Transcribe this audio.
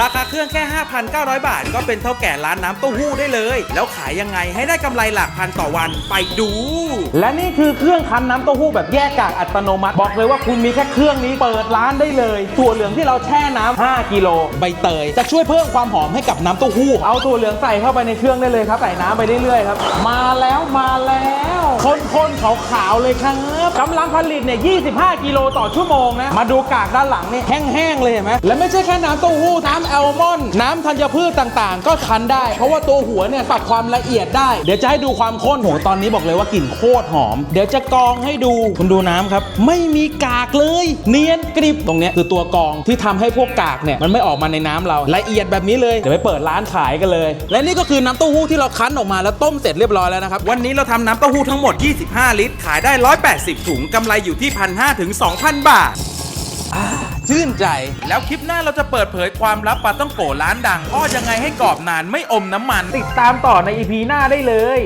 ราคาเครื่องแค่ 5,900 บาท ก็เป็นเท่าแก่ร้านน้ำเต้าหู้ได้เลย แล้วขายยังไงให้ได้กำไรหลักพันต่อวันไปดู และนี่คือเครื่องคั้นน้ำเต้าหู้แบบแยกกากอัตโนมัติ บอกเลยว่าคุณมีแค่เครื่องนี้เปิดร้านได้เลยถั่วเหลืองที่เราแช่น้ำ5กิโลใบเตย จะช่วยเพิ่มความหอมให้กับน้ำเต้าหู้ เอาถั่วเหลืองใส่เข้าไปในเครื่องได้เลยครับใส่น้ำไปเรื่อยๆครับมาแล้วมาแล้ว ขาวๆเลยครับกำลังผลิตเนี่ย 25 กิโลต่อชั่วโมงนะ มาดูกากด้านหลังนี่แห้งๆเลยเห็นไหมและไม่ใช่แค่น้ำเต้าหู้ น้ำแอลมอนด์น้ำธัญพืชต่างๆ ก็คั้นได้ เพราะว่าตัวหัวเนี่ยปรับความละเอียดได้ เดี๋ยวจะให้ดูความข้นโหตอนนี้บอกเลยว่ากลิ่นโคตรหอม เดี๋ยวจะกรองให้ดูคุณดูน้ำครับ ไม่มีกากเลย เนียนกริบตรงเนี้ยคือตัวกรองที่ทำให้พวกกากเนี่ยมันไม่ออกมาในน้ำเราละเอียดแบบนี้เลยเดี๋ยวไปเปิดร้านขายกันเลย และนี่ก็คือน้ำเต้าหู้ที่เราคั้นออกมาแล้วต้มเสร็จเรียบร้อยแล้วนะครับวันนี้เราทำน้ำเต้าหู้ทั้งหมด 25ลิตร ขายได้ 180 ถุงกำไรอยู่ที่1,500ถึง 2,000 บาทชื่นใจ แล้วคลิปหน้าเราจะเปิดเผยความลับปลาต้องโกร้านดังทอดยังไงให้กรอบนานไม่อมน้ำมัน ติดตามต่อใน EP หน้าได้เลย